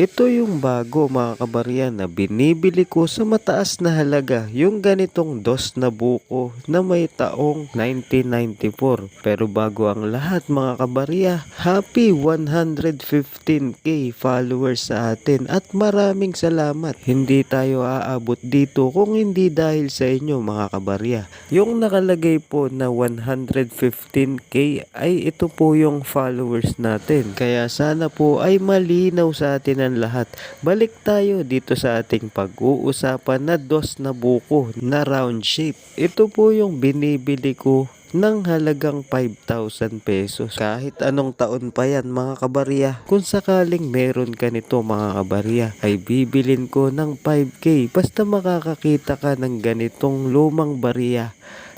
Ito yung bago mga kabarya na binibili ko sa mataas na halaga yung ganitong dos na buko na may taong 1994. Pero bago ang lahat mga kabarya, happy 115k followers sa atin at maraming salamat. Hindi tayo aabot dito kung hindi dahil sa inyo mga kabarya. Yung nakalagay po na 115k ay ito po yung followers natin. Kaya sana po ay malinaw sa atin ang lahat. Balik tayo dito sa ating pag-uusapan na dos na buko na round shape. Ito po yung binibili ko ng halagang 5,000 pesos. Kahit anong taon pa yan mga kabarya. Kung sakaling meron ka nito mga kabarya, ay bibilin ko ng 5K basta makakakita ka ng ganitong lumang barya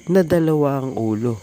na dalawa ang ulo.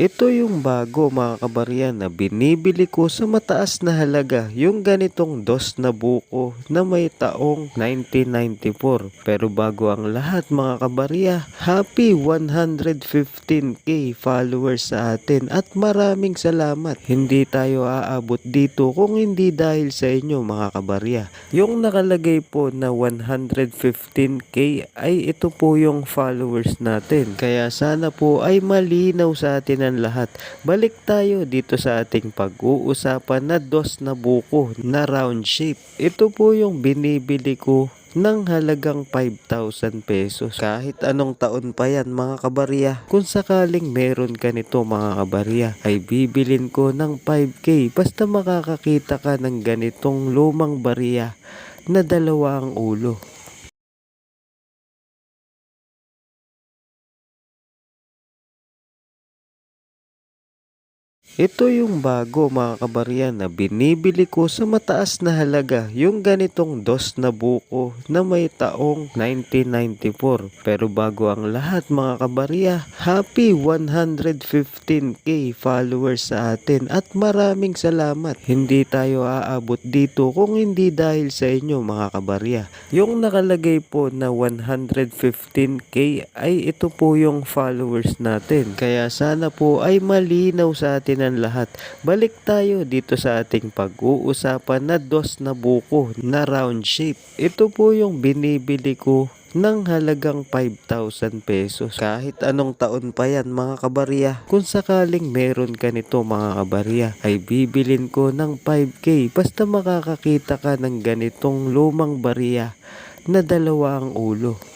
Ito yung bago mga kabarya na binibili ko sa mataas na halaga yung ganitong dos na buko na may taong 1994. Pero bago ang lahat mga kabarya, happy 115k followers sa atin at maraming salamat. Hindi tayo aabot dito kung hindi dahil sa inyo mga kabarya. Yung nakalagay po na 115k ay ito po yung followers natin. Kaya sana po ay malinaw sa atin ang lahat. Balik tayo dito sa ating pag-uusapan na dos na buko na round shape. Ito po yung binibili ko ng halagang 5,000 pesos. Kahit anong taon pa yan mga kabarya. Kung sakaling meron ka nito mga kabarya, ay bibilin ko ng 5K basta makakakita ka ng ganitong lumang barya na dalawa ang ulo. Ito yung bago mga kabarya na binibili ko sa mataas na halaga yung ganitong dos na buko na may taong 1994. Pero bago ang lahat mga kabarya, happy 115k followers sa atin at maraming salamat. Hindi tayo aabot dito kung hindi dahil sa inyo mga kabarya. Yung nakalagay po na 115k ay ito po yung followers natin. Kaya sana po ay malinaw sa atin ang lahat. Balik tayo dito sa ating pag-uusapan na dos na buko na round shape. Ito po yung binibili ko ng halagang 5,000 pesos. Kahit anong taon pa yan mga kabarya. Kung sakaling meron ka nito mga kabarya, ay bibilin ko ng 5K basta makakakita ka ng ganitong lumang barya na dalawa ang ulo.